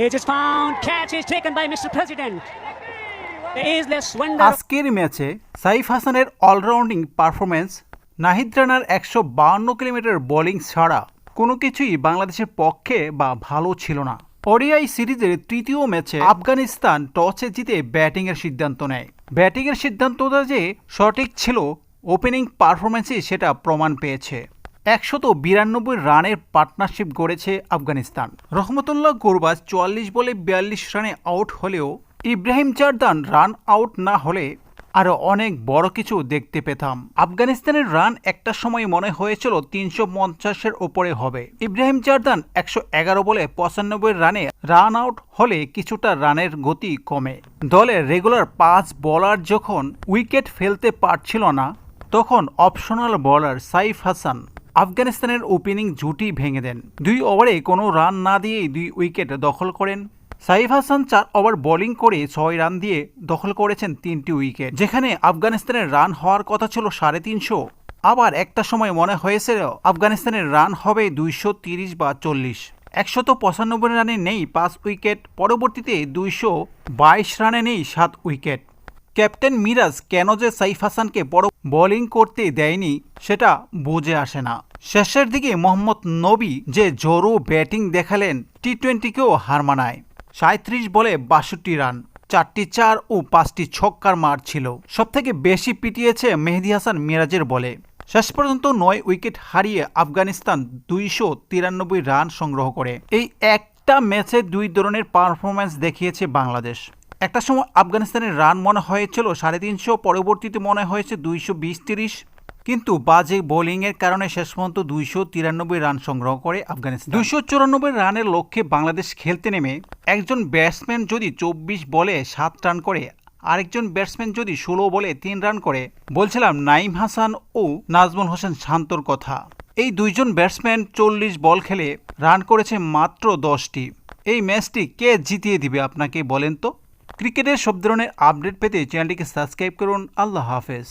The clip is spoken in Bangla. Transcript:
It is found. Catch is taken by Mr. President. আজকের ম্যাচে সাইফ হাসানের অলরাউন্ডিং পারফরমেন্স নাহিদ রানার একশো বাহান্ন কিলোমিটার বোলিং ছাড়া কোনো কিছুই বাংলাদেশের পক্ষে বা ভালো ছিল না ওডিআই সিরিজের তৃতীয় ম্যাচে আফগানিস্তান টসে জিতে ব্যাটিংয়ের সিদ্ধান্ত নেয় ব্যাটিংয়ের সিদ্ধান্তটা যে সঠিক ছিল ওপেনিং পারফরমেন্সে সেটা প্রমাণ পেয়েছে একশত বিরানব্বই রানের পার্টনারশিপ গড়েছে আফগানিস্তান। রহমতুল্লাহ গুরবাজ চুয়াল্লিশ বলে বিয়াল্লিশ রানে আউট হলেও ইব্রাহিম জারদান রান আউট না হলে আরও অনেক বড় কিছু দেখতে পেতাম। আফগানিস্তানের রান একটা সময় মনে হয়েছিল তিনশো পঞ্চাশের ওপরে হবে। ইব্রাহিম জারদান একশো এগারো বলে পঁচানব্বই রানে রান আউট হলে কিছুটা রানের গতি কমে। দলের রেগুলার পাঁচ বলার যখন উইকেট ফেলতে পারছিল না, তখন অপশনাল বলার সাইফ হাসান আফগানিস্তানের ওপেনিং জুটি ভেঙে দেন। দুই ওভারে কোনো রান না দিয়েই দুই উইকেট দখল করেন। সাইফ হাসান চার ওভার বোলিং করে ছয় রান দিয়ে দখল করেছেন তিনটি উইকেট। যেখানে আফগানিস্তানের রান হওয়ার কথা ছিল সাড়ে তিনশো। আবার একটা সময় মনে হয়েছিল, আফগানিস্তানের রান হবে দুইশো তিরিশ বা চল্লিশ। একশত পঁচানব্বই রানে নেই পাঁচ উইকেট, পরবর্তীতে দুইশো বাইশ রানে নেই সাত উইকেট। ক্যাপ্টেন মিরাজ কেন যে সাইফ হাসানকে বড় বোলিং করতে দেয়নি, সেটা বুঝে আসে না। শেষের দিকে মোহাম্মদ নবী যে জোরো ব্যাটিং দেখালেন টি টোয়েন্টিকেও হার মানায়। সাঁত্রিশ বলে বাষট্টি রান, চারটি চার ও পাঁচটি ছক্কার মার ছিল। সবথেকে বেশি পিটিয়েছে মেহেদি হাসান মিরাজের বলে। শেষ পর্যন্ত নয় উইকেট হারিয়ে আফগানিস্তান দুইশো তিরানব্বই রান সংগ্রহ করে। এই একটা ম্যাচে দুই ধরনের পারফরম্যান্স দেখিয়েছে বাংলাদেশ। একটা সময় আফগানিস্তানের রান মনে হয়েছিল, সাড়ে তিনশো, পরবর্তীতে মনে হয়েছে দুইশো বিশ তিরিশ। কিন্তু বাজে বোলিংয়ের কারণে শেষ পর্যন্ত দুইশো তিরানব্বই রান সংগ্রহ করে আফগানিস্তান। দুইশো চুরানব্বই রানের লক্ষ্যে বাংলাদেশ খেলতে নেমে একজন ব্যাটসম্যান যদি চব্বিশ বলে সাত রান করে, আরেকজন ব্যাটসম্যান যদি ষোলো বলে তিন রান করে, বলছিলাম নাইম হাসান ও নাজমুল হোসেন শান্তর কথা। এই দুইজন ব্যাটসম্যান চল্লিশ বল খেলে রান করেছে মাত্র দশটি। এই ম্যাচটি কে জিতিয়ে দিবে আপনাকে বলেন তো? ক্রিকেটের সব ধরনের আপডেট পেতে চ্যানেলটিকে সাবস্ক্রাইব করুন। আল্লাহ হাফেজ।